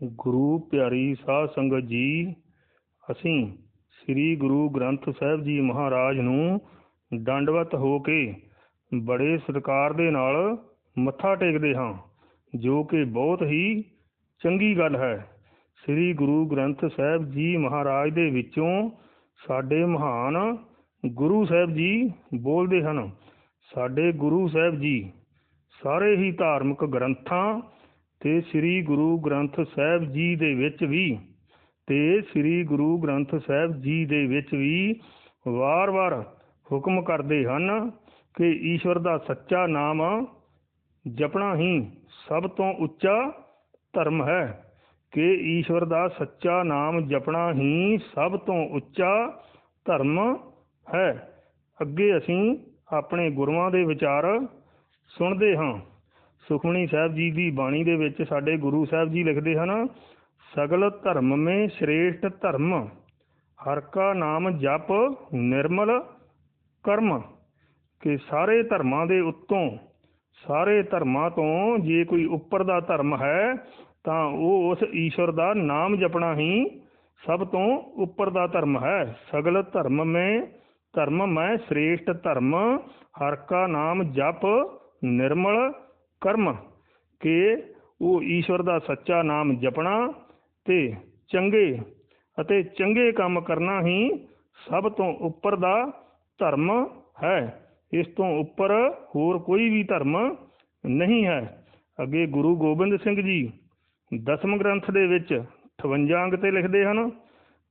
ਗੁਰੂ ਪਿਆਰੀ ਸਾਧ ਸੰਗਤ ਜੀ, ਅਸੀਂ ਸ੍ਰੀ ਗੁਰੂ ਗ੍ਰੰਥ ਸਾਹਿਬ ਜੀ ਮਹਾਰਾਜ ਨੂੰ ਦੰਡਵਤ ਹੋ ਕੇ ਬੜੇ ਸਤਿਕਾਰ ਦੇ ਨਾਲ ਮੱਥਾ ਟੇਕਦੇ ਹਾਂ, ਜੋ ਕਿ ਬਹੁਤ ਹੀ ਚੰਗੀ ਗੱਲ ਹੈ। ਸ੍ਰੀ ਗੁਰੂ ਗ੍ਰੰਥ ਸਾਹਿਬ ਜੀ ਮਹਾਰਾਜ ਦੇ ਵਿੱਚੋਂ ਸਾਡੇ ਮਹਾਨ ਗੁਰੂ ਸਾਹਿਬ ਜੀ ਬੋਲਦੇ ਹਨ। ਸਾਡੇ ਗੁਰੂ ਸਾਹਿਬ ਜੀ ਸਾਰੇ ਹੀ ਧਾਰਮਿਕ ਗ੍ਰੰਥਾਂ ਤੇ ਸ੍ਰੀ ਗੁਰੂ ਗ੍ਰੰਥ ਸਾਹਿਬ ਜੀ ਦੇ ਵਿੱਚ ਵੀ, ਤੇ ਸ੍ਰੀ ਗੁਰੂ ਗ੍ਰੰਥ ਸਾਹਿਬ ਜੀ ਦੇ ਵਿੱਚ ਵੀ ਵਾਰ-ਵਾਰ ਹੁਕਮ ਕਰਦੇ ਹਨ ਕਿ ਈਸ਼ਵਰ ਦਾ ਸੱਚਾ ਨਾਮ ਜਪਣਾ ਹੀ ਸਭ ਤੋਂ ਉੱਚਾ ਧਰਮ ਹੈ, ਕਿ ਈਸ਼ਵਰ ਦਾ ਸੱਚਾ ਨਾਮ ਜਪਣਾ ਹੀ ਸਭ ਤੋਂ ਉੱਚਾ ਧਰਮ ਹੈ। ਅੱਗੇ ਅਸੀਂ ਆਪਣੇ ਗੁਰੂਆਂ ਦੇ ਵਿਚਾਰ ਸੁਣਦੇ ਹਾਂ। ਸੁਖਮਣੀ ਸਾਹਿਬ ਜੀ ਦੀ ਬਾਣੀ ਦੇ ਵਿੱਚ ਸਾਡੇ ਗੁਰੂ ਸਾਹਿਬ ਜੀ ਲਿਖਦੇ ਹਨ, ਸਗਲ ਧਰਮ ਮੇ ਸ਼੍ਰੇਸ਼ਟ ਧਰਮ, ਹਰ ਕਾ ਨਾਮ ਜਪ ਨਿਰਮਲ ਕਰਮ। ਕਿ ਸਾਰੇ ਧਰਮਾਂ ਦੇ ਉੱਤੋਂ, ਸਾਰੇ ਧਰਮਾਂ ਤੋਂ ਜੇ ਕੋਈ ਉੱਪਰ ਦਾ ਧਰਮ ਹੈ, ਤਾਂ ਉਹ ਉਸ ਈਸ਼ਵਰ ਦਾ ਨਾਮ ਜਪਣਾ ਹੀ ਸਭ ਤੋਂ ਉੱਪਰ ਦਾ ਧਰਮ ਹੈ। ਸਗਲ ਧਰਮ ਮੇ, ਧਰਮ ਮੈਂ ਸ਼੍ਰੇਸ਼ਟ ਧਰਮ, ਹਰ ਕਾ ਨਾਮ ਜਪ ਨਿਰਮਲ ਕਰਮ ਕਿ ਉਹ ਈਸ਼ਵਰ ਦਾ ਸੱਚਾ ਨਾਮ ਜਪਣਾ ਤੇ ਚੰਗੇ ਅਤੇ ਚੰਗੇ ਕੰਮ ਕਰਨਾ ਹੀ ਸਭ ਤੋਂ ਉੱਪਰ ਦਾ ਧਰਮ ਹੈ। ਇਸ ਤੋਂ ਉੱਪਰ ਹੋਰ ਕੋਈ ਵੀ ਧਰਮ ਨਹੀਂ ਹੈ। ਅੱਗੇ ਗੁਰੂ ਗੋਬਿੰਦ ਸਿੰਘ ਜੀ ਦਸਮ ਗ੍ਰੰਥ ਦੇ ਵਿੱਚ 58 ਅੰਗ ਤੇ ਲਿਖਦੇ ਹਨ,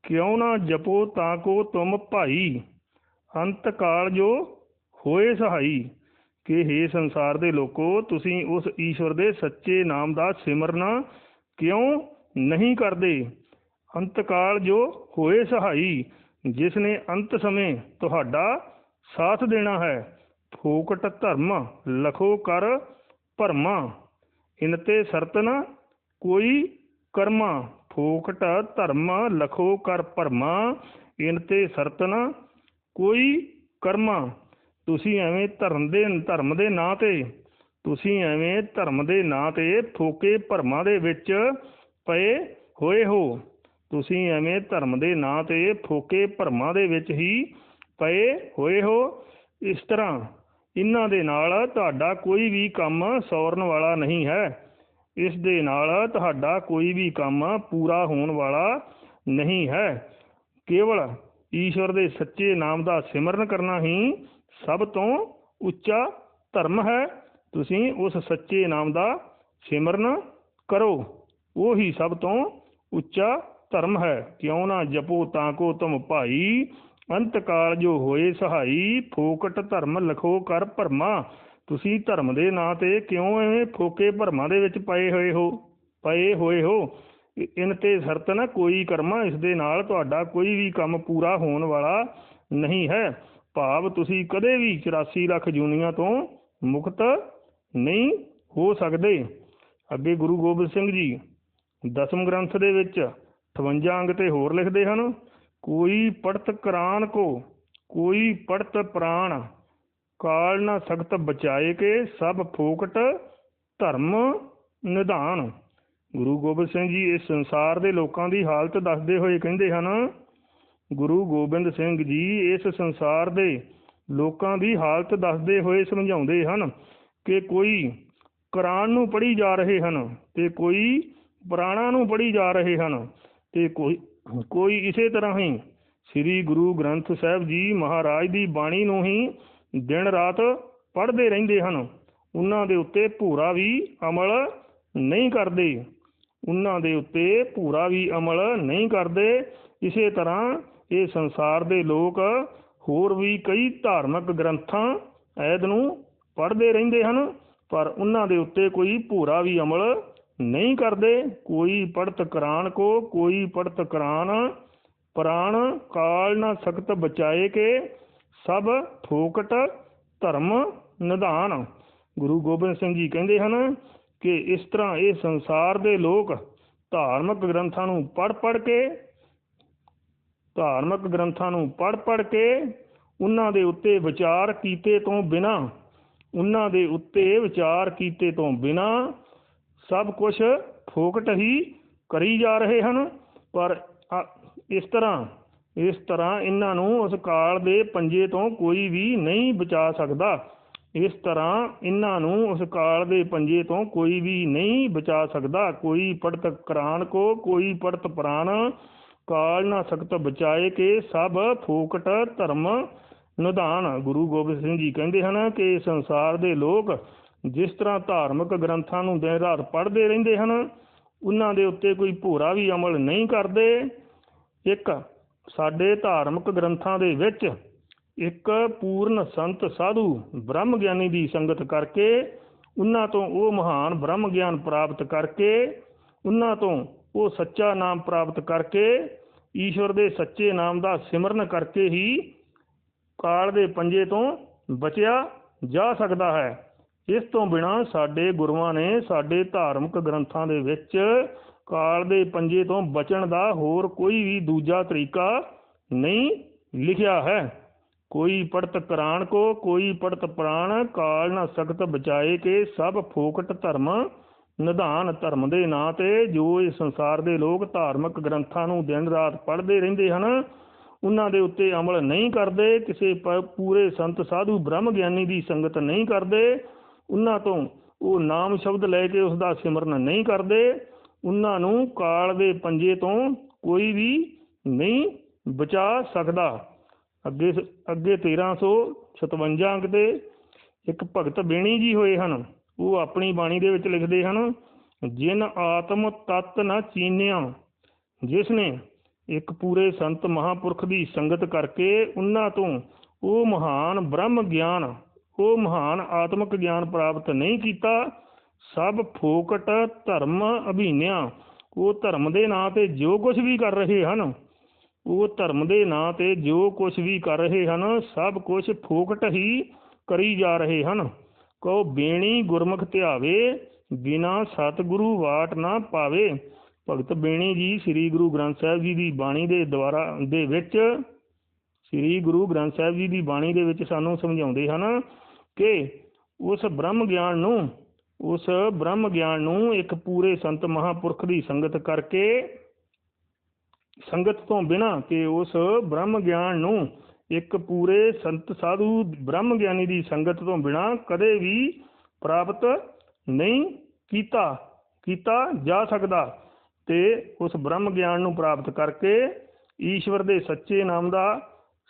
ਕਿਉਂ ਨਾ ਜਪੋ ਤਾਂ ਕੋ ਤੁਮ ਭਾਈ, ਅੰਤ ਕਾਲ ਜੋ ਹੋਏ ਸਹਾਈ। ਕਿ हे ਸੰਸਾਰ ਦੇ ਲੋਕੋ, ਤੁਸੀਂ ਉਸ ਈਸ਼ਵਰ ਦੇ ਸੱਚੇ ਨਾਮ ਦਾ ਸਿਮਰਨ ਕਿਉਂ ਨਹੀਂ ਕਰਦੇ? ਅੰਤਕਾਲ ਜੋ ਹੋਏ ਸਹਾਈ ਜਿਸ ਨੇ ਅੰਤ ਸਮੇਂ ਤੁਹਾਡਾ ਸਾਥ ਦੇਣਾ ਹੈ, ਫੋਕਟ ਧਰਮ ਲਖੋ ਕਰ ਭਰਮਾ। ਇਨ ਤੇ ਸਰਤਨ ਕੋਈ ਕਰਮਾ, ਫੋਕਟ ਧਰਮ ਲਖੋ ਕਰ ਭਰਮਾ। ਇਨ ਤੇ ਸਰਤਨ ਕੋਈ ਕਰਮਾ ਤੁਸੀਂ ਐਵੇਂ ਧਰਮ ਦੇ ਧਰਮ ਦੇ ਨਾਂ ਤੇ, ਤੁਸੀਂ ਐਵੇਂ ਧਰਮ ਦੇ ਨਾਂ ਤੇ ਫੋਕੇ ਭਰਮਾਂ ਦੇ ਵਿੱਚ ਪਏ ਹੋਏ ਹੋ। ਤੁਸੀਂ ਐਵੇਂ ਧਰਮ ਦੇ ਨਾਂ ਤੇ ਫੋਕੇ ਭਰਮਾਂ ਦੇ ਵਿੱਚ ਹੀ ਪਏ ਹੋਏ ਹੋ। ਇਸ ਤਰ੍ਹਾਂ ਇਹਨਾਂ ਦੇ ਨਾਲ ਤੁਹਾਡਾ ਕੋਈ ਵੀ ਕੰਮ ਸੌਰਨ ਵਾਲਾ ਨਹੀਂ ਹੈ। ਇਸ ਦੇ ਨਾਲ ਤੁਹਾਡਾ ਕੋਈ ਵੀ ਕੰਮ ਪੂਰਾ ਹੋਣ ਵਾਲਾ ਨਹੀਂ ਹੈ। ਕੇਵਲ ਈਸ਼ਵਰ ਦੇ ਸੱਚੇ ਨਾਮ ਦਾ ਸਿਮਰਨ ਕਰਨਾ ਹੀ ਸਭ ਤੋਂ ਉੱਚਾ ਧਰਮ ਹੈ। ਤੁਸੀਂ ਉਸ ਸੱਚੇ ਨਾਮ ਦਾ ਸਿਮਰਨ ਕਰੋ। ਉਹ ਸਭ ਤੋਂ ਉੱਚਾ ਧਰਮ ਹੈ। ਕਿਉਂ ਨਾ ਜਪੋ ਤਾਂ ਕੋ ਤੁਮ ਭਾਈ। ਅੰਤ ਕਾਲ ਜੋ ਹੋਏ ਸਹਾਈ। ਫੋਕਟ ਧਰਮ ਲਖੋ ਕਰ ਭਰਮਾ। ਤੁਸੀਂ ਧਰਮ ਦੇ ਨਾਂ ਤੇ ਕਿਉਂ ਐਵੇਂ ਫੋਕੇ ਭਰਮਾਂ ਦੇ ਵਿੱਚ ਪਏ ਹੋਏ ਹੋ? ਪਏ ਹੋਏ ਹੋ। ਇਨ ਤੇ ਸ਼ਰਤ ਨਾ ਕੋਈ ਕਰਮਾ। ਇਸ ਦੇ ਨਾਲ ਤੁਹਾਡਾ ਕੋਈ ਵੀ ਕੰਮ ਪੂਰਾ ਹੋਣ ਵਾਲਾ ਨਹੀਂ ਹੈ। ਭਾਵ ਤੁਸੀਂ ਕਦੇ ਵੀ 84 ਲੱਖ ਜੂਨੀਆਂ ਤੋਂ ਮੁਕਤ ਨਹੀਂ ਹੋ ਸਕਦੇ। ਅੱਗੇ ਗੁਰੂ ਗੋਬਿੰਦ ਸਿੰਘ ਜੀ ਦਸਮ ਗ੍ਰੰਥ ਦੇ ਵਿੱਚ 58 ਅੰਗ ਤੇ ਹੋਰ ਲਿਖਦੇ ਹਨ, ਕੋਈ ਪੜਤ ਕਰਾਨ ਕੋ, ਕੋਈ ਪੜਤ ਪ੍ਰਾਣ ਕਾਲ ਨਾ ਸਖਤ ਬਚਾਏ ਕੇ ਸਭ ਫੋਕਟ ਧਰਮ ਨਿਧਾਨ। ਗੁਰੂ ਗੋਬਿੰਦ ਸਿੰਘ ਜੀ ਇਸ ਸੰਸਾਰ ਦੇ ਲੋਕਾਂ ਦੀ ਹਾਲਤ ਦੱਸਦੇ ਹੋਏ ਕਹਿੰਦੇ ਹਨ ਗੁਰੂ ਗੋਬਿੰਦ ਸਿੰਘ ਜੀ ਇਸ ਸੰਸਾਰ ਦੇ ਲੋਕਾਂ ਦੀ ਹਾਲਤ ਦੱਸਦੇ ਹੋਏ ਸਮਝਾਉਂਦੇ ਹਨ ਕਿ ਕੋਈ ਕੁਰਾਨ ਨੂੰ ਪੜ੍ਹੀ ਜਾ ਰਹੇ ਹਨ ਤੇ ਕੋਈ ਪੁਰਾਣਾ ਨੂੰ ਪੜ੍ਹੀ ਜਾ ਰਹੇ ਹਨ ਤੇ ਕੋਈ ਕੋਈ ਇਸੇ ਤਰ੍ਹਾਂ ਹੀ ਸ੍ਰੀ ਗੁਰੂ ਗ੍ਰੰਥ ਸਾਹਿਬ ਜੀ ਮਹਾਰਾਜ ਦੀ ਬਾਣੀ ਨੂੰ ਹੀ ਦਿਨ ਰਾਤ ਪੜ੍ਹਦੇ ਰਹਿੰਦੇ ਹਨ। ਉਹਨਾਂ ਦੇ ਉੱਤੇ ਪੂਰਾ ਵੀ ਅਮਲ ਨਹੀਂ ਕਰਦੇ। ਉਹਨਾਂ ਦੇ ਉੱਤੇ ਪੂਰਾ ਵੀ ਅਮਲ ਨਹੀਂ ਕਰਦੇ। ਇਸੇ ਤਰ੍ਹਾਂ ਇਹ ਸੰਸਾਰ ਦੇ ਲੋਕ ਹੋਰ ਵੀ ਕਈ ਧਾਰਮਿਕ ਗ੍ਰੰਥਾਂ, ਐਦ ਨੂੰ ਪੜ੍ਹਦੇ ਰਹਿੰਦੇ ਹਨ, ਪਰ ਉਹਨਾਂ ਦੇ ਉੱਤੇ ਕੋਈ ਭੂਰਾ ਵੀ ਅਮਲ ਨਹੀਂ ਕਰਦੇ। ਕੋਈ ਪੜਤ ਕਰਾਨ ਕੋ, ਕੋਈ ਪੜਤ ਕਰਾਨ। ਪ੍ਰਾਣ ਕਾਲ ਨਾ ਸਖਤ ਬਚਾਏ ਕੇ ਸਭ ਫੋਕਟ ਧਰਮ ਨਿਧਾਨ। ਗੁਰੂ ਗੋਬਿੰਦ ਸਿੰਘ ਜੀ ਕਹਿੰਦੇ ਹਨ ਕਿ ਇਸ ਤਰ੍ਹਾਂ ਇਹ ਸੰਸਾਰ ਦੇ ਲੋਕ ਧਾਰਮਿਕ ਗ੍ਰੰਥਾਂ ਨੂੰ ਪੜ੍ਹ ਪੜ੍ਹ ਕੇ ਧਾਰਮਿਕ ਗ੍ਰੰਥਾਂ ਨੂੰ ਪੜ੍ਹ ਪੜ੍ਹ ਕੇ ਉਹਨਾਂ ਦੇ ਉੱਤੇ ਵਿਚਾਰ ਕੀਤੇ ਤੋਂ ਬਿਨਾ, ਉਹਨਾਂ ਦੇ ਉੱਤੇ ਵਿਚਾਰ ਕੀਤੇ ਤੋਂ ਬਿਨਾ ਸਭ ਕੁਝ ਫੋਕਟ ਹੀ ਕਰੀ ਜਾ ਰਹੇ ਹਨ। ਪਰ ਇਸ ਤਰ੍ਹਾਂ ਇਸ ਤਰ੍ਹਾਂ ਇਹਨਾਂ ਨੂੰ ਉਸ ਕਾਲ ਦੇ ਪੰਜੇ ਤੋਂ ਕੋਈ ਵੀ ਨਹੀਂ ਬਚਾ ਸਕਦਾ। ਇਸ ਤਰ੍ਹਾਂ ਇਹਨਾਂ ਨੂੰ ਉਸ ਕਾਲ ਦੇ ਪੰਜੇ ਤੋਂ ਕੋਈ ਵੀ ਨਹੀਂ ਬਚਾ ਸਕਦਾ। ਕੋਈ ਪੜਤ ਕਰਾਨ ਕੋ, ਕੋਈ ਪੜਤ ਪੁਰਾਣ ਕਾਲ ਨਾ ਸਕਤ ਬਚਾਏ ਕੇ ਸਭ ਫੋਕਟ ਧਰਮ ਨਿਧਾਨ। ਗੁਰੂ ਗੋਬਿੰਦ ਸਿੰਘ ਜੀ ਕਹਿੰਦੇ ਹਨ ਕਿ ਸੰਸਾਰ ਦੇ ਲੋਕ ਜਿਸ ਤਰ੍ਹਾਂ ਧਾਰਮਿਕ ਗ੍ਰੰਥਾਂ ਨੂੰ ਦਿਨ ਰਾਤ ਪੜ੍ਹਦੇ ਰਹਿੰਦੇ ਹਨ, ਉਹਨਾਂ ਦੇ ਉੱਤੇ ਕੋਈ ਭੋਰਾ ਵੀ ਅਮਲ ਨਹੀਂ ਕਰਦੇ। ਇੱਕ, ਸਾਡੇ ਧਾਰਮਿਕ ਗ੍ਰੰਥਾਂ ਦੇ ਵਿੱਚ ਇੱਕ ਪੂਰਨ ਸੰਤ ਸਾਧੂ ਬ੍ਰਹਮ ਗਿਆਨੀ ਦੀ ਸੰਗਤ ਕਰਕੇ, ਉਹਨਾਂ ਤੋਂ ਉਹ ਮਹਾਨ ਬ੍ਰਹਮ ਗਿਆਨ ਪ੍ਰਾਪਤ ਕਰਕੇ, ਉਹਨਾਂ ਤੋਂ ਉਹ ਸੱਚਾ ਨਾਮ ਪ੍ਰਾਪਤ ਕਰਕੇ, ਈਸ਼ਵਰ ਦੇ ਸੱਚੇ ਨਾਮ ਦਾ ਸਿਮਰਨ ਕਰਕੇ ਹੀ ਕਾਲ ਦੇ ਪੰਜੇ ਤੋਂ ਬਚਿਆ ਜਾ ਸਕਦਾ ਹੈ। ਇਸ ਤੋਂ ਬਿਨਾ ਸਾਡੇ ਗੁਰੂਆਂ ਨੇ ਸਾਡੇ ਧਾਰਮਿਕ ਗ੍ਰੰਥਾਂ ਦੇ ਵਿੱਚ ਕਾਲ ਦੇ ਪੰਜੇ ਤੋਂ ਬਚਣ ਦਾ ਹੋਰ ਕੋਈ ਵੀ ਦੂਜਾ ਤਰੀਕਾ ਨਹੀਂ ਲਿਖਿਆ ਹੈ। ਕੋਈ ਪੜਤ ਕਰਾਨ ਕੋ, ਕੋਈ ਪੜਤ ਪ੍ਰਾਣ ਕਾਲ ਨਾ ਸਖਤ ਬਚਾਏ ਕੇ ਸਭ ਫੋਕਟ ਧਰਮ ਨਿਧਾਨ ਧਰਮ ਦੇ ਨਾਂ ਤੇ ਜੋ ਇਸ ਸੰਸਾਰ ਦੇ ਲੋਕ ਧਾਰਮਿਕ ਗ੍ਰੰਥਾਂ ਨੂੰ ਦਿਨ ਰਾਤ ਪੜ੍ਹਦੇ ਰਹਿੰਦੇ ਹਨ, ਉਹਨਾਂ ਦੇ ਉੱਤੇ ਅਮਲ ਨਹੀਂ ਕਰਦੇ, ਕਿਸੇ ਪ- ਪੂਰੇ ਸੰਤ ਸਾਧੂ ਬ੍ਰਹਮ ਗਿਆਨੀ ਦੀ ਸੰਗਤ ਨਹੀਂ ਕਰਦੇ, ਉਹਨਾਂ ਤੋਂ ਉਹ ਨਾਮ ਸ਼ਬਦ ਲੈ ਕੇ ਉਸ ਦਾ ਸਿਮਰਨ ਨਹੀਂ ਕਰਦੇ, ਉਹਨਾਂ ਨੂੰ ਕਾਲ ਦੇ ਪੰਜੇ ਤੋਂ ਕੋਈ ਵੀ ਨਹੀਂ ਬਚਾ ਸਕਦਾ। ਅੱਗੇ ਅੱਗੇ 1357 ਅੰਕ ਤੇ ਇੱਕ ਭਗਤ ਬੇਣੀ ਜੀ ਹੋਏ ਹਨ। ਉਹ ਆਪਣੀ ਬਾਣੀ ਦੇ ਵਿੱਚ ਲਿਖਦੇ ਹਨ, ਜਿਨ ਆਤਮ ਤਤ ਨਾ ਚੀਨਿਆ, ਜਿਸ ਨੇ ਇੱਕ ਪੂਰੇ ਸੰਤ ਮਹਾਪੁਰਖ ਦੀ ਸੰਗਤ ਕਰਕੇ ਉਹਨਾਂ ਤੋਂ ਉਹ ਮਹਾਨ ਬ੍ਰਹਮ ਗਿਆਨ, ਉਹ ਮਹਾਨ ਆਤਮਿਕ ਗਿਆਨ ਪ੍ਰਾਪਤ ਨਹੀਂ ਕੀਤਾ, ਸਭ ਫੋਕਟ ਧਰਮ ਅਭੀਨਿਆ। ਉਹ ਧਰਮ ਦੇ ਨਾਂ ਤੇ ਜੋ ਕੁਝ ਵੀ ਕਰ ਰਹੇ ਹਨ, ਉਹ ਧਰਮ ਦੇ ਨਾਂ ਤੇ ਜੋ ਕੁਝ ਵੀ ਕਰ ਰਹੇ ਹਨ, ਸਭ ਕੁਝ ਫੋਕਟ ਹੀ ਕਰੀ ਜਾ ਰਹੇ ਹਨ। ਕਹੋ ਬੇਣੀ ਗੁਰਮੁਖ ਧਿਆਵੇ, ਬਿਨਾ ਸਤਿਗੁਰੂ ਵਾਟ ਨਾ ਪਾਵੇ। ਭਗਤ ਬੇਣੀ ਜੀ ਸ੍ਰੀ ਗੁਰੂ ਗ੍ਰੰਥ ਸਾਹਿਬ ਜੀ ਦੀ ਬਾਣੀ ਦੇ ਦੁਆਰਾ ਦੇ ਵਿੱਚ, ਸ੍ਰੀ ਗੁਰੂ ਗ੍ਰੰਥ ਸਾਹਿਬ ਜੀ ਦੀ ਬਾਣੀ ਦੇ ਵਿੱਚ ਸਾਨੂੰ ਸਮਝਾਉਂਦੇ ਹਨ ਕਿ ਉਸ ਬ੍ਰਹਮ ਗਿਆਨ ਨੂੰ, ਉਸ ਬ੍ਰਹਮ ਗਿਆਨ ਨੂੰ ਇੱਕ ਪੂਰੇ ਸੰਤ ਮਹਾਪੁਰਖ ਦੀ ਸੰਗਤ ਕਰਕੇ, ਸੰਗਤ ਤੋਂ ਬਿਨਾ ਕਿ ਉਸ ਬ੍ਰਹਮ ਗਿਆਨ ਨੂੰ ਇੱਕ ਪੂਰੇ ਸੰਤ ਸਾਧੂ ਬ੍ਰਹਮ ਗਿਆਨੀ ਦੀ ਸੰਗਤ ਤੋਂ ਬਿਨਾ ਕਦੇ ਵੀ ਪ੍ਰਾਪਤ ਨਹੀਂ ਕੀਤਾ ਕੀਤਾ ਜਾ ਸਕਦਾ ਤੇ ਉਸ ਬ੍ਰਹਮ ਗਿਆਨ ਨੂੰ ਪ੍ਰਾਪਤ ਕਰਕੇ ਈਸ਼ਵਰ ਦੇ ਸੱਚੇ ਨਾਮ ਦਾ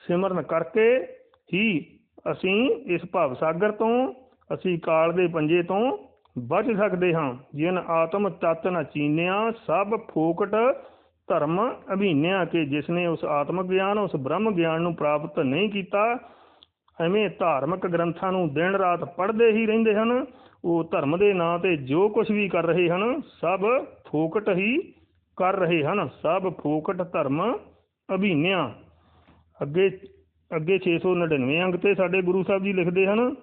ਸਿਮਰਨ ਕਰਕੇ ਹੀ ਅਸੀਂ ਇਸ ਭਵ ਸਾਗਰ ਤੋਂ, ਅਸੀਂ ਕਾਲ ਦੇ ਪੰਜੇ ਤੋਂ ਬਚ ਸਕਦੇ ਹਾਂ। ਜਿਨ ਆਤਮ ਤਤ ਨ ਚੀਨਿਆ, ਸਭ ਫੋਕਟ ਧਰਮ ਅਭੀਨਿਆ ਕਿ ਜਿਸ ਨੇ ਉਸ ਆਤਮਿਕ ਗਿਆਨ, ਉਸ ਬ੍ਰਹਮ ਗਿਆਨ ਨੂੰ ਪ੍ਰਾਪਤ ਨਹੀਂ ਕੀਤਾ, ਐਵੇਂ ਧਾਰਮਿਕ ਗ੍ਰੰਥਾਂ ਨੂੰ ਦਿਨ ਰਾਤ ਪੜ੍ਹਦੇ ਹੀ ਰਹਿੰਦੇ ਹਨ। ਉਹ ਧਰਮ ਦੇ ਨਾਂ ਤੇ ਜੋ ਕੁਝ ਵੀ ਕਰ ਰਹੇ ਹਨ, ਸਭ ਫੋਕਟ ਹੀ ਕਰ ਰਹੇ ਹਨ। ਸਭ ਫੋਕਟ ਧਰਮ ਅਭੀਨਿਆ। ਅੱਗੇ ਅੱਗੇ 699 ਅੰਕ ਤੇ ਸਾਡੇ ਗੁਰੂ ਸਾਹਿਬ ਜੀ ਲਿਖਦੇ ਹਨ,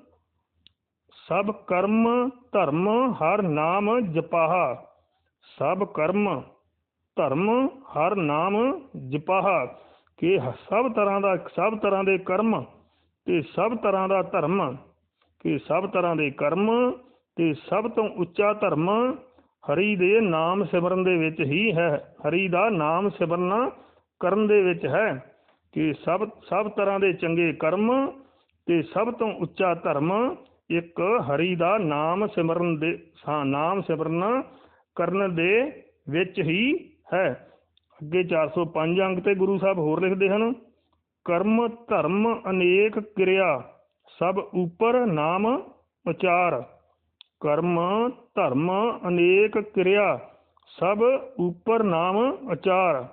ਸਭ ਕਰਮ ਧਰਮ ਹਰ ਨਾਮ ਜਪਾਹਾ। ਸਭ ਕਰਮ ਧਰਮ, ਹਰ ਨਾਮ, ਜਪਾਹਾ, ਕਿ ਸਭ ਤਰ੍ਹਾਂ ਦਾ, ਸਭ ਤਰ੍ਹਾਂ ਦੇ ਕਰਮ, ਤੇ ਸਭ ਤਰ੍ਹਾਂ ਦਾ ਧਰਮ, ਕਿ ਸਭ ਤਰ੍ਹਾਂ ਦੇ ਕਰਮ, ਤੇ ਸਭ ਤੋਂ ਉੱਚਾ ਧਰਮ ਹਰੀ ਦੇ ਨਾਮ ਸਿਮਰਨ ਦੇ ਵਿੱਚ ਹੀ ਹੈ। ਹਰੀ ਦਾ ਨਾਮ ਸਿਮਰਨਾ ਕਰਨ ਦੇ ਵਿੱਚ ਹੈ ਕਿ ਸਭ ਸਭ ਤਰ੍ਹਾਂ ਦੇ ਚੰਗੇ ਕਰਮ ਤੇ ਸਭ ਤੋਂ ਉੱਚਾ ਧਰਮ ਇੱਕ ਹਰੀ ਦਾ ਨਾਮ ਸਿਮਰਨ ਦੇ ਨਾਮ ਸਿਮਰਨ ਕਰਨ ਦੇ ਵਿੱਚ ਹੀ ਹੈ। ਅੱਗੇ 405 ਅੰਕ ਤੇ ਗੁਰੂ ਸਾਹਿਬ ਹੋਰ ਲਿਖਦੇ ਹਨ, ਕਰਮ, ਧਰਮ ਅਨੇਕ ਕਿਰਿਆ, ਸਭ ਉਪਰ ਨਾਮ ਉਚਾਰ ਕਰਮ, ਧਰਮ ਅਨੇਕ ਕਿਰਿਆ, ਸਭ ਉਪਰ ਨਾਮ ਉਚਾਰ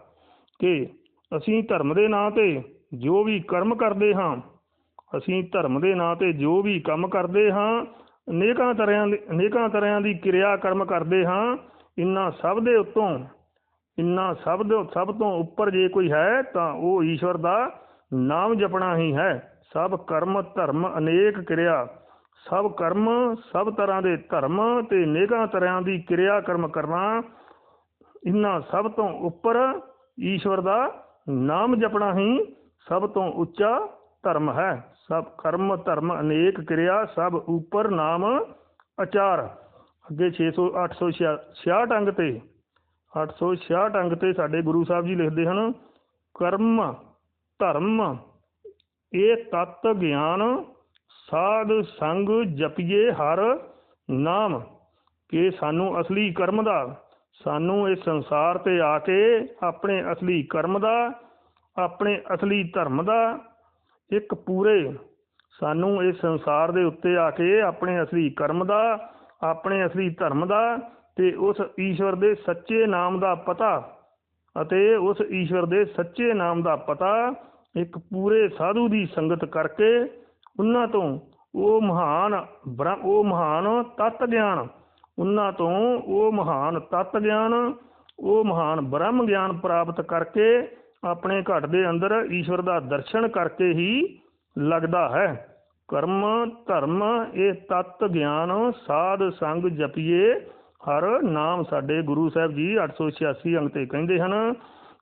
ਕਿ ਅਸੀਂ ਧਰਮ ਦੇ ਨਾਂ ਤੇ ਜੋ ਵੀ ਕਰਮ ਕਰਦੇ ਹਾਂ, ਅਸੀਂ ਧਰਮ ਦੇ ਨਾਂ ਤੇ ਜੋ ਵੀ ਕੰਮ ਕਰਦੇ ਹਾਂ, ਅਨੇਕਾਂ ਤਰ੍ਹਾਂ ਦੇ, ਅਨੇਕਾਂ ਤਰ੍ਹਾਂ ਦੀ ਕਿਰਿਆ ਕਰਮ ਕਰਦੇ ਹਾਂ, ਇਨ੍ਹਾਂ ਸਭ ਦੇ ਉੱਤੋਂ ਇੰਨਾ ਸਭ ਦੇ ਸਭ ਤੋਂ ਉੱਪਰ ਜੇ ਕੋਈ ਹੈ, ਤਾਂ ਉਹ ਈਸ਼ਵਰ ਦਾ ਨਾਮ ਜਪਣਾ ਹੀ ਹੈ। ਸਭ ਕਰਮ, ਧਰਮ ਅਨੇਕ ਕਿਰਿਆ। ਸਭ ਕਰਮ, ਸਭ ਤਰ੍ਹਾਂ ਦੇ ਧਰਮ ਤੇ ਅਨੇਕਾਂ ਤਰ੍ਹਾਂ ਦੀ ਕਿਰਿਆ ਕਰਮ ਕਰਨਾ ਇਨ੍ਹਾਂ ਸਭ ਤੋਂ ਉੱਪਰ ਈਸ਼ਵਰ ਦਾ ਨਾਮ ਜਪਣਾ ਹੀ ਸਭ ਤੋਂ ਉੱਚਾ ਧਰਮ ਹੈ। ਸਭ ਕਰਮ, ਧਰਮ ਅਨੇਕ ਕਿਰਿਆ, ਸਭ ਉੱਪਰ ਨਾਮ ਅਚਾਰ ਅੱਗੇ 600 866 ਅੰਗ ਤੇ 866 ਅੰਗ ਤੇ ਸਾਡੇ ਗੁਰੂ ਸਾਹਿਬ ਜੀ ਲਿਖਦੇ ਹਨ, ਕਰਮ, ਧਰਮ, ਇਹ ਤਤ ਗਿਆਨ, ਸਾਧ ਸੰਗ ਜਪੀਏ ਹਰ ਨਾਮ, ਕਿ ਸਾਨੂੰ ਅਸਲੀ ਕਰਮ ਦਾ, ਸਾਨੂੰ ਇਸ ਸੰਸਾਰ ਤੇ ਆ ਕੇ ਆਪਣੇ ਅਸਲੀ ਕਰਮ ਦਾ, ਆਪਣੇ ਅਸਲੀ ਧਰਮ ਦਾ ਇੱਕ ਪੂਰੇ, ਸਾਨੂੰ ਇਸ ਸੰਸਾਰ ਦੇ ਉੱਤੇ ਆ ਕੇ ਆਪਣੇ ਅਸਲੀ ਕਰਮ ਦਾ, ਆਪਣੇ ਅਸਲੀ ਧਰਮ ਦਾ ਤੇ ਉਸ ਈਸ਼ਵਰ ਦੇ ਸੱਚੇ ਨਾਮ ਦਾ ਪਤਾ ਅਤੇ ਉਸ ਈਸ਼ਵਰ ਦੇ ਸੱਚੇ ਨਾਮ ਦਾ ਪਤਾ ਇੱਕ ਪੂਰੇ ਸਾਧੂ ਦੀ ਸੰਗਤ ਕਰਕੇ ਉਹਨਾਂ ਤੋਂ ਉਹ ਮਹਾਨ ਉਹ ਮਹਾਨ ਤਤ ਗਿਆਨ, ਉਹਨਾਂ ਤੋਂ ਉਹ ਮਹਾਨ ਤਤ ਗਿਆਨ, ਉਹ ਮਹਾਨ ਬ੍ਰਹਮ ਗਿਆਨ ਪ੍ਰਾਪਤ ਕਰਕੇ ਆਪਣੇ ਘਟ ਦੇ ਅੰਦਰ ਈਸ਼ਵਰ ਦਾ ਦਰਸ਼ਨ ਕਰਕੇ ਹੀ ਲੱਗਦਾ ਹੈ। ਕਰਮ, ਧਰਮ, ਇਹ ਤਤ ਗਿਆਨ ਸਾਧ ਸੰਗ ਜਪੀਏ ਹਰ ਨਾਮ ਸਾਡੇ ਗੁਰੂ ਸਾਹਿਬ ਜੀ 886 ਅੰਗ ਤੇ ਕਹਿੰਦੇ ਹਨ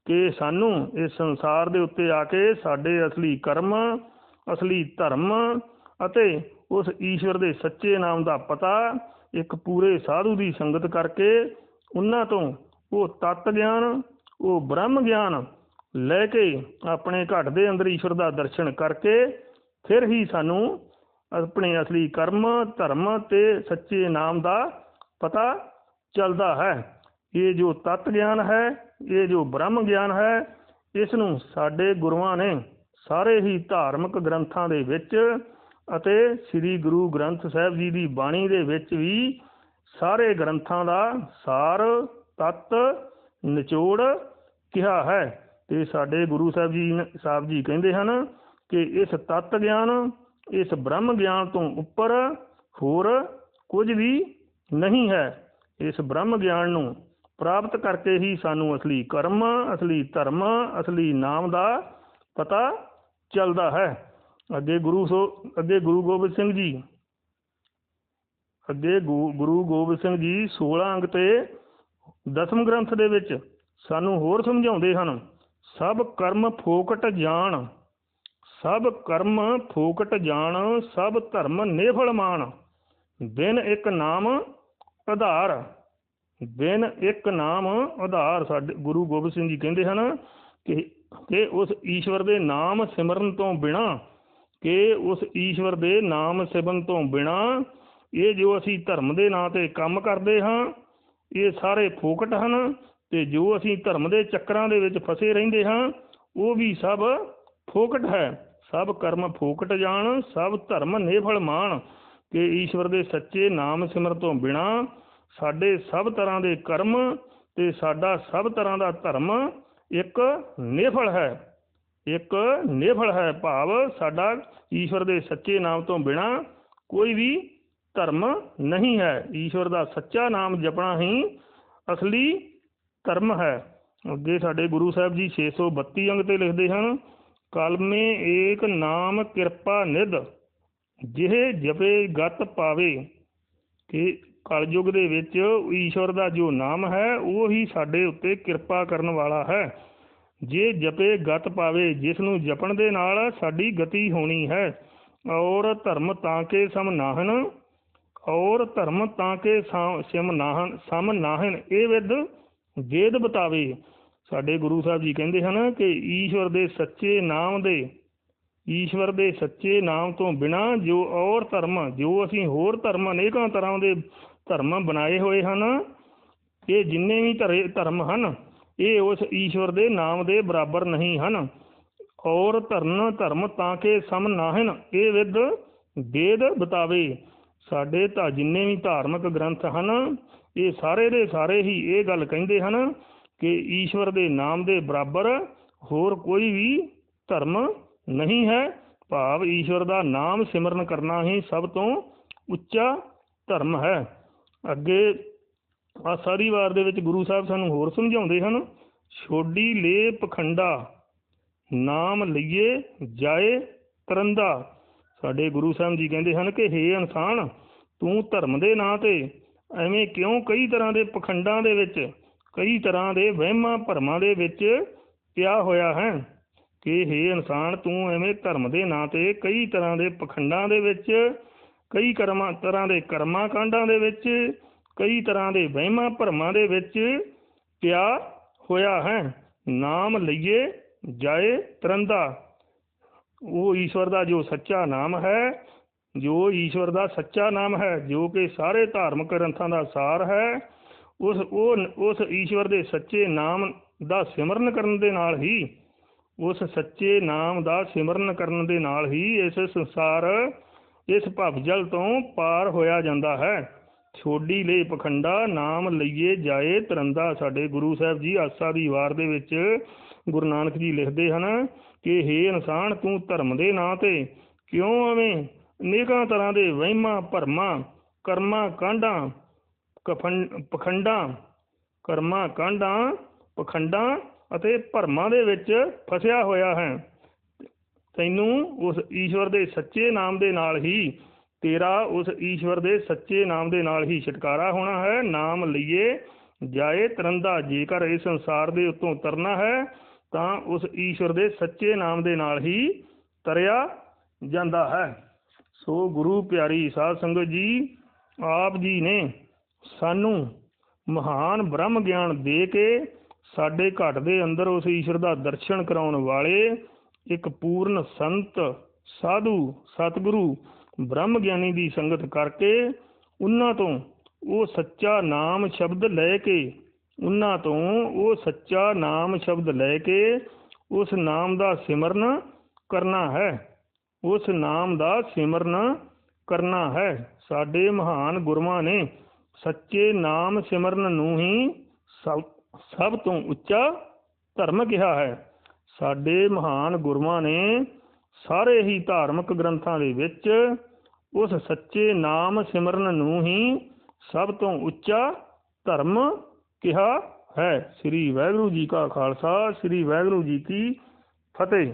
ਕਿ ਸਾਨੂੰ ਇਸ ਸੰਸਾਰ ਦੇ ਉੱਤੇ ਆ ਕੇ ਸਾਡੇ ਅਸਲੀ ਕਰਮ, ਅਸਲੀ ਧਰਮ ਅਤੇ ਉਸ ਈਸ਼ਵਰ ਦੇ ਸੱਚੇ ਨਾਮ ਦਾ ਪਤਾ ਇੱਕ ਪੂਰੇ ਸਾਧੂ ਦੀ ਸੰਗਤ ਕਰਕੇ ਉਹਨਾਂ ਤੋਂ ਉਹ ਤਤ ਗਿਆਨ, ਉਹ ਬ੍ਰਹਮ ਗਿਆਨ ਲੈ ਕੇ ਆਪਣੇ ਘਟ ਦੇ ਅੰਦਰ ਈਸ਼ਵਰ ਦਾ ਦਰਸ਼ਨ ਕਰਕੇ ਫਿਰ ਹੀ ਸਾਨੂੰ ਆਪਣੇ ਅਸਲੀ ਕਰਮ, ਧਰਮ ਤੇ ਸੱਚੇ ਨਾਮ ਦਾ ਪਤਾ ਚੱਲਦਾ ਹੈ। ਇਹ ਜੋ ਤਤ ਗਿਆਨ ਹੈ, ਇਹ ਜੋ ਬ੍ਰਹਮ ਗਿਆਨ ਹੈ, ਇਸ ਨੂੰ ਸਾਡੇ ਗੁਰੂਆਂ ਨੇ ਸਾਰੇ ਹੀ ਧਾਰਮਿਕ ਗ੍ਰੰਥਾਂ ਦੇ ਵਿੱਚ ਅਤੇ ਸ੍ਰੀ ਗੁਰੂ ਗ੍ਰੰਥ ਸਾਹਿਬ ਜੀ ਦੀ ਬਾਣੀ ਦੇ ਵਿੱਚ ਵੀ ਸਾਰੇ ਗ੍ਰੰਥਾਂ ਦਾ ਸਾਰ, ਤਤ, ਨਿਚੋੜ ਕਿਹਾ ਹੈ। ਤੇ ਸਾਡੇ ਗੁਰੂ ਸਾਹਿਬ ਜੀ ਸਾਹਿਬ ਜੀ ਕਹਿੰਦੇ ਹਨ ਕਿ ਇਸ ਤਤ ਗਿਆਨ, ਇਸ ਬ੍ਰਹਮ ਗਿਆਨ ਤੋਂ ਉੱਪਰ ਹੋਰ ਕੁਝ ਵੀ ਨਹੀਂ ਹੈ। ਇਸ ਬ੍ਰਹਮ ਗਿਆਨ ਨੂੰ ਪ੍ਰਾਪਤ ਕਰਕੇ ਹੀ ਸਾਨੂੰ ਅਸਲੀ ਕਰਮ, ਅਸਲੀ ਧਰਮ, ਅਸਲੀ ਨਾਮ ਦਾ ਪਤਾ ਚੱਲਦਾ ਹੈ। ਅੱਗੇ ਗੁਰੂ ਸੋ, ਅੱਗੇ ਗੁਰੂ ਗੋਬਿੰਦ ਸਿੰਘ ਜੀ, ਅੱਗੇ ਗੁ- ਗੁਰੂ ਗੋਬਿੰਦ ਸਿੰਘ ਜੀ 16 ਅੰਗ ਤੇ ਦਸਮ ਗ੍ਰੰਥ ਦੇ ਵਿੱਚ ਸਾਨੂੰ ਹੋਰ ਸਮਝਾਉਂਦੇ ਹਨ, ਸਭ ਕਰਮ ਫੋਕਟ ਜਾਣ, ਸਭ ਕਰਮ ਫੋਕਟ ਜਾਣ, ਸਭ ਧਰਮ ਨੇਫਲ ਮਾਣ ਬਿਨ ਇੱਕ ਨਾਮ ਆਧਾਰ। ਬਿਨ ਇੱਕ ਨਾਮ ਆਧਾਰ। ਸਾਡੇ ਗੁਰੂ ਗੋਬਿੰਦ ਸਿੰਘ ਜੀ ਕਹਿੰਦੇ ਹਨ ਕਿ ਕਿ ਉਸ ਈਸ਼ਵਰ ਦੇ ਨਾਮ ਸਿਮਰਨ ਤੋਂ ਬਿਨਾ, ਕਿ ਉਸ ਈਸ਼ਵਰ ਦੇ ਨਾਮ ਸਿਮਰਨ ਤੋਂ ਬਿਨਾ ਇਹ ਜੋ ਅਸੀਂ ਧਰਮ ਦੇ ਨਾਂ ਤੇ ਕੰਮ ਕਰਦੇ ਹਾਂ, ਇਹ ਸਾਰੇ ਫੋਕਟ ਹਨ ਤੇ ਜੋ ਅਸੀਂ ਧਰਮ ਦੇ ਚੱਕਰਾਂ ਦੇ ਵਿੱਚ ਫਸੇ ਰਹਿੰਦੇ ਹਾਂ, ਉਹ ਵੀ ਸਭ ਫੋਕਟ ਹੈ। ਸਭ ਕਰਮ ਫੋਕਟ ਜਾਣ, ਸਭ ਧਰਮ ਨੇਫਲ ਮਾਣ ਕਿ ਈਸ਼ਵਰ ਦੇ ਸੱਚੇ ਨਾਮ ਸਿਮਰਨ ਤੋਂ ਬਿਨਾ ਸਾਡੇ ਸਭ ਤਰ੍ਹਾਂ ਦੇ ਕਰਮ ਤੇ ਸਾਡਾ ਸਭ ਤਰ੍ਹਾਂ ਦਾ ਧਰਮ ਇੱਕ ਨਿਫਲ ਹੈ। ਇੱਕ ਨਿਫਲ ਹੈ ਭਾਵ ਸਾਡਾ ਈਸ਼ਵਰ ਦੇ ਸੱਚੇ ਨਾਮ ਤੋਂ ਬਿਨਾ ਕੋਈ ਵੀ ਧਰਮ ਨਹੀਂ ਹੈ। ਈਸ਼ਵਰ ਦਾ ਸੱਚਾ ਨਾਮ ਜਪਣਾ ਹੀ ਅਸਲੀ ਧਰਮ ਹੈ। ਅੱਗੇ ਸਾਡੇ ਗੁਰੂ ਸਾਹਿਬ ਜੀ 632 ਅੰਗ ਤੇ ਲਿਖਦੇ ਹਨ, ਕਲਮੇ ਏਕ ਨਾਮ ਕਿਰਪਾ ਨਿਧ। ਜਿਹੇ ਜਪੇ ਗਤ ਪਾਵੇ, ਕਿ ਕਲਯੁਗ ਦੇ ਵਿੱਚ ਈਸ਼ਵਰ ਦਾ ਜੋ ਨਾਮ ਹੈ, ਉਹ ਹੀ ਸਾਡੇ ਉੱਤੇ ਕਿਰਪਾ ਕਰਨ ਵਾਲਾ ਹੈ। ਜੇ ਜਪੇ ਗਤ ਪਾਵੇ, ਜਿਸ ਨੂੰ ਜਪਣ ਦੇ ਨਾਲ ਸਾਡੀ ਗਤੀ ਹੋਣੀ ਹੈ। ਔਰ ਧਰਮ ਤਾਂ ਕੇ ਸਮ ਨਾਹਨ, ਔਰ ਧਰਮ ਤਾਂ ਕੇ ਸਮ ਸਿਮ ਨਾਹਨ, ਸਮ ਨਾਹਨ, ਇਹ ਵਿਦ ਵੇਦ ਬਤਾਵੇ। ਸਾਡੇ ਗੁਰੂ ਸਾਹਿਬ ਜੀ ਕਹਿੰਦੇ ਹਨ ਕਿ ਈਸ਼ਵਰ ਦੇ ਸੱਚੇ ਨਾਮ ਦੇ ਈਸ਼ਵਰ ਦੇ ਸੱਚੇ ਨਾਮ ਤੋਂ ਬਿਨਾ ਜੋ ਔਰ ਧਰਮ, ਜੋ ਅਸੀਂ ਹੋਰ ਧਰਮ ਅਨੇਕਾਂ ਤਰ੍ਹਾਂ ਦੇ ਧਰਮ ਬਣਾਏ ਹੋਏ ਹਨ, ਇਹ ਜਿੰਨੇ ਵੀ ਧਰੇ, ਧਰਮ ਹਨ, ਇਹ ਉਸ ਈਸ਼ਵਰ ਦੇ ਨਾਮ ਦੇ ਬਰਾਬਰ ਨਹੀਂ ਹਨ। ਔਰ ਧਰਨ ਧਰਮ ਤਾਂ ਕਿ ਸਮ ਨਾਹਨ, ਇਹ ਵਿਦ ਵੇਦ ਬਤਾਵੇ। ਸਾਡੇ ਤਾਂ ਜਿੰਨੇ ਵੀ ਧਾਰਮਿਕ ਗ੍ਰੰਥ ਹਨ, ਇਹ ਸਾਰੇ ਦੇ ਸਾਰੇ ਹੀ ਇਹ ਗੱਲ ਕਹਿੰਦੇ ਹਨ ਕਿ ਈਸ਼ਵਰ ਦੇ ਨਾਮ ਦੇ ਬਰਾਬਰ ਹੋਰ ਕੋਈ ਵੀ ਧਰਮ ਨਹੀਂ ਹੈ। ਭਾਵ ਈਸ਼ਵਰ ਦਾ ਨਾਮ ਸਿਮਰਨ ਕਰਨਾ ਹੀ ਸਭ ਤੋਂ ਉੱਚਾ ਧਰਮ ਹੈ। ਅੱਗੇ ਆ ਸਾਰੀ ਵਾਰ ਦੇ ਵਿੱਚ ਗੁਰੂ ਸਾਹਿਬ ਸਾਨੂੰ ਹੋਰ ਸਮਝਾਉਂਦੇ ਹਨ, ਛੋਡੀ ਲੇ ਪਖੰਡਾ, ਨਾਮ ਲਈਏ ਜਾਏ ਤਰੰਦਾ। ਸਾਡੇ ਗੁਰੂ ਸਾਹਿਬ ਜੀ ਕਹਿੰਦੇ ਹਨ ਕਿ, ਹੇ ਇਨਸਾਨ, ਤੂੰ ਧਰਮ ਦੇ ਨਾਂ ਤੇ ਐਵੇਂ ਕਿਉਂ ਕਈ ਤਰ੍ਹਾਂ ਦੇ ਪਖੰਡਾਂ ਦੇ ਵਿੱਚ, ਕਈ ਤਰ੍ਹਾਂ ਦੇ ਵਹਿਮਾਂ ਭਰਮਾਂ ਦੇ ਵਿੱਚ ਪਿਆ ਹੋਇਆ ਹੈ? ਕਿ ਹੇ ਇਨਸਾਨ, ਤੂੰ ਐਵੇਂ ਧਰਮ ਦੇ ਨਾਂ ਤੇ ਕਈ ਤਰ੍ਹਾਂ ਦੇ ਪਖੰਡਾਂ ਦੇ ਵਿੱਚ, ਕਈ ਕਰਮਾਂ, ਤਰ੍ਹਾਂ ਦੇ ਕਰਮਾਂ ਕਾਂਡਾਂ ਦੇ ਵਿੱਚ, ਕਈ ਤਰ੍ਹਾਂ ਦੇ ਵਹਿਮਾਂ ਭਰਮਾਂ ਦੇ ਵਿੱਚ ਪਿਆ ਹੋਇਆ ਹੈ। ਨਾਮ ਲਈਏ ਜਾਏ ਤਰੰਦਾ। ਉਹ ਈਸ਼ਵਰ ਦਾ ਜੋ ਸੱਚਾ ਨਾਮ ਹੈ, ਜੋ ਈਸ਼ਵਰ ਦਾ ਸੱਚਾ ਨਾਮ ਹੈ, ਜੋ ਕਿ ਸਾਰੇ ਧਾਰਮਿਕ ਗ੍ਰੰਥਾਂ ਦਾ ਸਾਰ ਹੈ, ਉਸ, ਉਹ, ਉਸ ਈਸ਼ਵਰ ਦੇ ਸੱਚੇ ਨਾਮ ਦਾ ਸਿਮਰਨ ਕਰਨ ਦੇ ਨਾਲ ਹੀ ਉਸ ਸੱਚੇ ਨਾਮ ਦਾ ਸਿਮਰਨ ਕਰਨ ਦੇ ਨਾਲ ਹੀ ਇਸ ਸੰਸਾਰ, ਇਸ ਭਵਜਲ ਤੋਂ ਪਾਰ ਹੋਇਆ ਜਾਂਦਾ ਹੈ। ਛੋਡੀ ਲੈ ਪਖੰਡਾ ਨਾਮ ਲਈਏ ਜਾਏ ਤਰੰਦਾ। ਸਾਡੇ ਗੁਰੂ ਸਾਹਿਬ ਜੀ ਆਸਾ ਦੀ ਵਾਰ ਦੇ ਵਿੱਚ ਗੁਰੂ ਨਾਨਕ ਜੀ ਲਿਖਦੇ ਹਨ ਕਿ, ਹੇ ਇਨਸਾਨ, ਤੂੰ ਧਰਮ ਦੇ ਨਾਂ ਤੇ ਕਿਉਂ ਐਵੇਂ ਅਨੇਕਾਂ ਤਰ੍ਹਾਂ ਦੇ ਵਹਿਮਾਂ, ਭਰਮਾਂ, ਕਰਮਾਂ, ਕਾਂਡਾਂ ਕਫਨ ਪਖੰਡਾਂ, ਕਰਮਾਂ, ਕਾਂਡਾਂ, ਪਖੰਡਾਂ ਅਤੇ ਭਰਮਾਂ ਦੇ ਵਿੱਚ ਫਸਿਆ ਹੋਇਆ ਹੈ। ਤੈਨੂੰ ਉਸ ਈਸ਼ਵਰ ਦੇ ਸੱਚੇ ਨਾਮ ਦੇ ਨਾਲ ਹੀ, ਤੇਰਾ ਉਸ ਈਸ਼ਵਰ ਦੇ ਸੱਚੇ ਨਾਮ ਦੇ ਨਾਲ ਹੀ ਛੁਟਕਾਰਾ ਹੋਣਾ ਹੈ। ਨਾਮ ਲਈਏ, ਜਾਏ ਤਰੰਦਾ, ਜੇਕਰ ਇਸ ਸੰਸਾਰ ਦੇ ਉੱਤੋਂ ਤਰਨਾ ਹੈ, ਤਾਂ ਉਸ ਈਸ਼ਵਰ ਦੇ ਸੱਚੇ ਨਾਮ ਦੇ ਨਾਲ ਹੀ ਤਰਿਆ ਜਾਂਦਾ ਹੈ। ਸੋ ਗੁਰੂ ਪਿਆਰੀ ਸਾਧ ਸੰਗਤ ਜੀ, ਆਪ ਜੀ ਨੇ ਸਾਨੂੰ ਮਹਾਨ ਬ੍ਰਹਮ ਗਿਆਨ ਦੇ ਕੇ ਸਾਡੇ ਘਟ ਦੇ ਅੰਦਰ ਉਸ ਈਸ਼ਵਰ ਦਾ ਦਰਸ਼ਨ ਕਰਾਉਣ ਵਾਲੇ ਇੱਕ ਪੂਰਨ ਸੰਤ, ਸਾਧੂ, ਸਤਿਗੁਰੂ, ਬ੍ਰਹਮ ਗਿਆਨੀ ਦੀ ਸੰਗਤ ਕਰਕੇ ਉਹਨਾਂ ਤੋਂ ਉਹ ਸੱਚਾ ਨਾਮ ਸ਼ਬਦ ਲੈ ਕੇ, ਉਹਨਾਂ ਤੋਂ ਉਹ ਸੱਚਾ ਨਾਮ ਸ਼ਬਦ ਲੈ ਕੇ ਉਸ ਨਾਮ ਦਾ ਸਿਮਰਨ ਕਰਨਾ ਹੈ। ਉਸ ਨਾਮ ਦਾ ਸਿਮਰਨ ਕਰਨਾ ਹੈ। ਸਾਡੇ ਮਹਾਨ ਗੁਰੂਆਂ ਨੇ ਸੱਚੇ ਨਾਮ ਸਿਮਰਨ ਨੂੰ ਹੀ ਸਭ ਸਭ ਤੋਂ ਉੱਚਾ ਧਰਮ ਕਿਹਾ ਹੈ। ਸਾਡੇ ਮਹਾਨ ਗੁਰੂਆਂ ਨੇ ਸਾਰੇ ਹੀ ਧਾਰਮਿਕ ਗ੍ਰੰਥਾਂ ਦੇ ਵਿੱਚ ਉਸ ਸੱਚੇ ਨਾਮ ਸਿਮਰਨ ਨੂੰ ਹੀ ਸਭ ਤੋਂ ਉੱਚਾ ਧਰਮ ਕਿਹਾ ਹੈ। ਸ੍ਰੀ ਵਾਹਿਗੁਰੂ ਜੀ ਕਾ ਖਾਲਸਾ, ਸ੍ਰੀ ਵਾਹਿਗੁਰੂ ਜੀ ਕੀ ਫਤਿਹ।